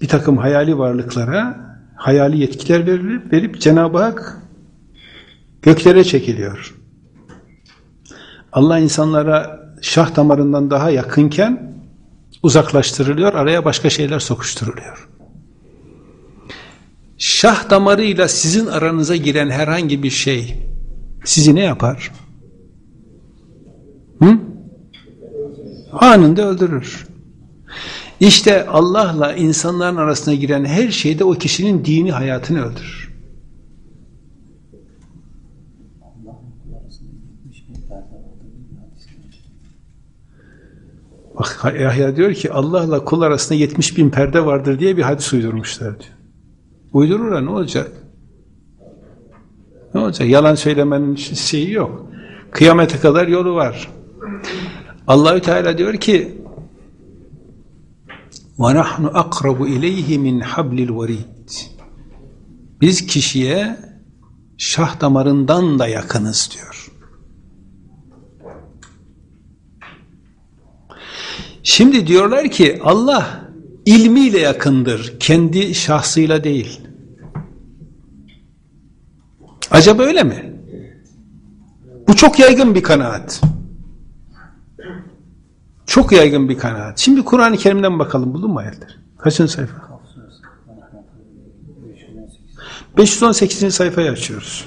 bir takım hayali varlıklara hayali yetkiler verilip, verip Cenab-ı Hak göklere çekiliyor. Allah insanlara şah damarından daha yakınken uzaklaştırılıyor, araya başka şeyler sokuşturuluyor. Şah damarıyla sizin aranıza giren herhangi bir şey sizi ne yapar? Hı? Anında öldürür. İşte Allah'la insanların arasına giren her şeyde o kişinin dini hayatını öldürür. Bak Yahya diyor ki Allah'la kul arasında 70 bin perde vardır diye bir hadis uydurmuşlar diyor. Uydururlar ne olacak? Ne olacak? Yalan söylemenin şeyi yok. Kıyamete kadar yolu var. Allahü Teala diyor ki ve nahnu akrabu ileyhi min hablil verid. Biz kişiye şah damarından da yakınız diyor. Şimdi diyorlar ki Allah ilmiyle yakındır, kendi şahsıyla değil. Acaba öyle mi? Bu çok yaygın bir kanaat. Çok yaygın bir kanaat. Şimdi Kur'an-ı Kerim'den bakalım. Buldun mu ayetler? Kaçıncı sayfa? 518. sayfayı açıyoruz.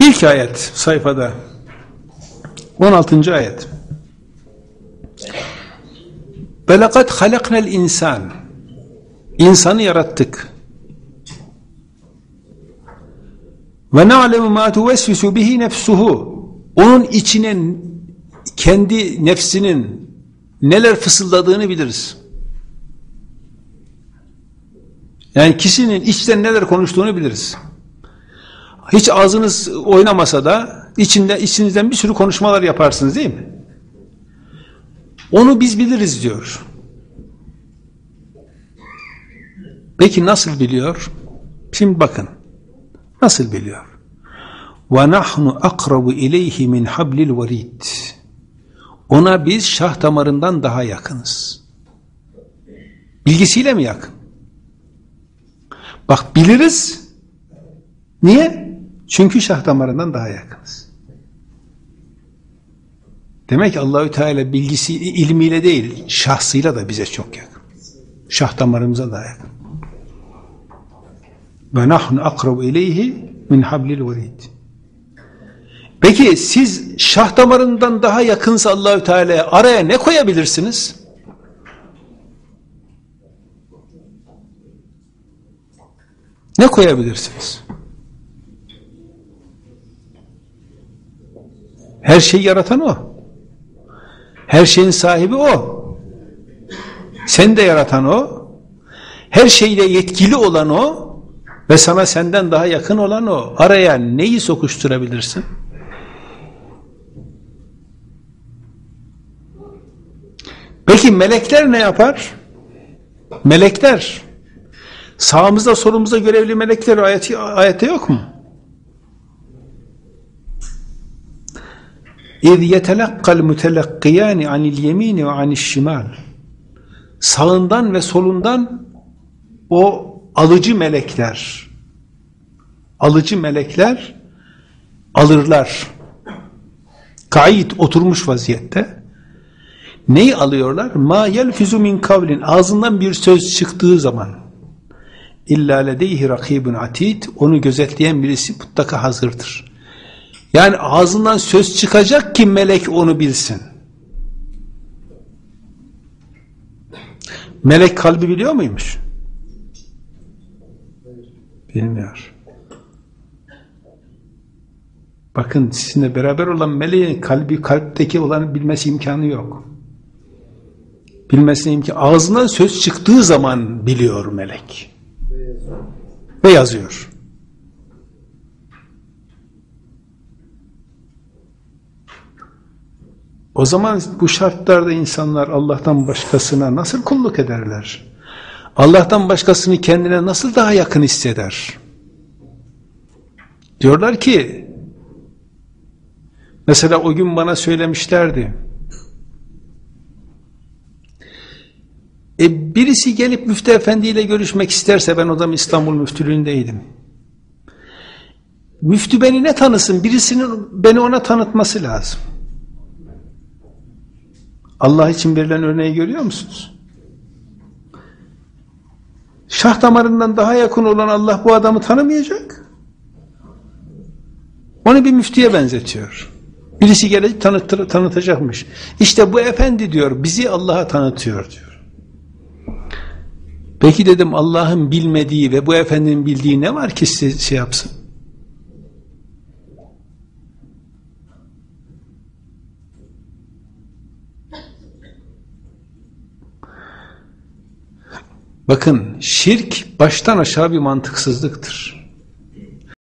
İlk ayet sayfada 16. ayet Belakat halaknel insan İnsanı yarattık. Ve na'lemu ma tuvesvisu bihi nefsuhu onun içine kendi nefsinin neler fısıldadığını biliriz. Yani kişinin içten neler konuştuğunu biliriz. Hiç ağzınız oynamasa da İçinde, içinizden bir sürü konuşmalar yaparsınız değil mi? Onu biz biliriz diyor. Peki nasıl biliyor? Şimdi bakın. Nasıl biliyor? Ve nahnu akrabu ileyhi min hablil verid. Ona biz şah damarından daha yakınız. Bilgisiyle mi yakın? Bak biliriz. Niye? Çünkü şah damarından daha yakınız. Demek ki Allahü Teala bilgisi ilmiyle değil, şahsıyla da bize çok yakın. Şah damarımıza daha yakın. Ve nahnu akrabu ileyhi min hablil verid. Peki siz şah damarından daha yakınsa Allahü Teala araya ne koyabilirsiniz? Ne koyabilirsiniz? Her şeyi yaratan o. Her şeyin sahibi o. Sen de yaratan o. Her şeyle yetkili olan o ve sana senden daha yakın olan o. Araya neyi sokuşturabilirsin? Peki melekler ne yapar? Melekler sağımızda solumuzda görevli melekler ayeti, ayette yok mu? اِذْ يَتَلَقَّ الْمُتَلَقِّيَانِ عَنِ الْيَم۪ينِ وَعَنِ الشِّمَالِ Sağından ve solundan o alıcı melekler alıcı melekler alırlar. Kayıt oturmuş vaziyette. Neyi alıyorlar? Ma yelfizu min kavlin ağzından bir söz çıktığı zaman illa ledeyhi rakibun atid onu gözetleyen birisi mutlaka hazırdır. Yani ağzından söz çıkacak ki melek onu bilsin. Melek kalbi biliyor muymuş? Bilmiyor. Bakın sizinle beraber olan meleğin kalbi kalpteki olanı bilmesi imkanı yok. Bilmesine imkanı. Ağzından söz çıktığı zaman biliyor melek. Ve yazıyor. O zaman bu şartlarda insanlar Allah'tan başkasına nasıl kulluk ederler? Allah'tan başkasını kendine nasıl daha yakın hisseder? Diyorlar ki mesela o gün bana söylemişlerdi e, birisi gelip müftü efendiyle görüşmek isterse ben o zaman İstanbul müftülüğündeydim müftü beni ne tanısın birisinin beni ona tanıtması lazım Allah için verilen örneği görüyor musunuz? Şah damarından daha yakın olan Allah bu adamı tanımayacak. Onu bir müftüye benzetiyor. Birisi gelecek tanıtır, tanıtacakmış. İşte bu efendi diyor bizi Allah'a tanıtıyor diyor. Peki dedim Allah'ın bilmediği ve bu efendinin bildiği ne var ki size şey yapsın? Bakın şirk baştan aşağı bir mantıksızlıktır.